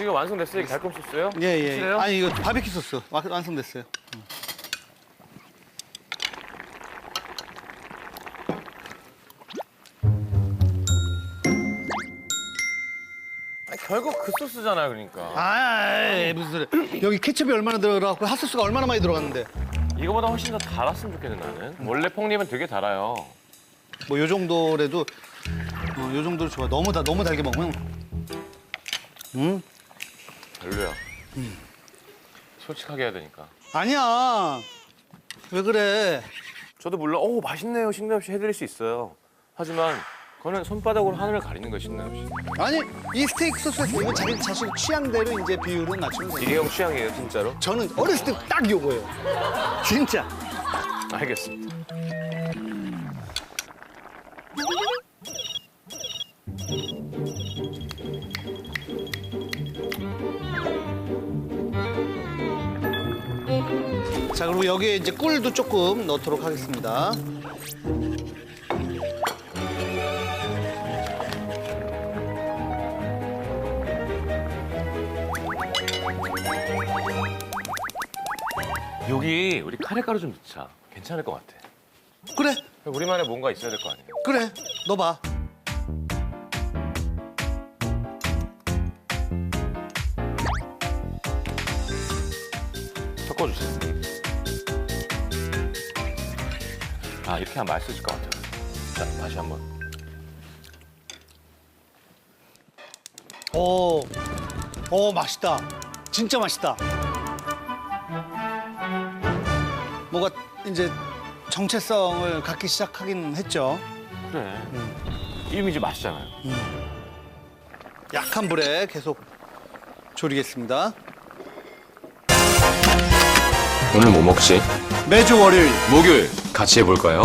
지금 완성됐어요? 달콤 소스요? 예, 예. 확실해요? 아니, 이거 바비큐 소스 와- 완성됐어요. 아니, 결국 그 소스잖아요, 그러니까. 아, 무슨 소리. 여기 케첩이 얼마나 들어가고 핫소스가 얼마나 많이 들어갔는데. 이거보다 훨씬 더 달았으면 좋겠는 나는. 원래 폭립은 되게 달아요. 뭐 요 정도라도 어, 요 정도로 좋아. 너무 다 너무 달게 먹으면 음? 별로야. 솔직하게 해야 되니까. 아니야. 왜 그래? 저도 물론 오 맛있네요 신남 씨 해드릴 수 있어요. 하지만 그거는 손바닥으로 하늘을 가리는 거예요 신남 씨. 아니 이 스테이크 소스에서 이거 자기 자신 취향대로 이제 비율은 맞추면 돼요. 이게 형 취향이에요 진짜로? 저는 어렸을 때 딱 요거예요. 진짜. 알겠습니다. 자 그리고 여기에 이제 꿀도 조금 넣도록 하겠습니다. 여기 우리 카레가루 좀 넣자. 괜찮을 것 같아. 그래 우리만의 뭔가 있어야 될 거 아니에요? 그래 넣어봐. 섞어주세요. 아 이렇게 하면 맛있을 것 같아요. 자 다시 한번. 오, 오 맛있다. 진짜 맛있다. 뭐가 이제 정체성을 갖기 시작하긴 했죠. 그래. 이미 이제 맛있잖아요. 약한 불에 계속 졸이겠습니다. 오늘 뭐 먹지? 매주 월요일 목요일 같이 해볼까요?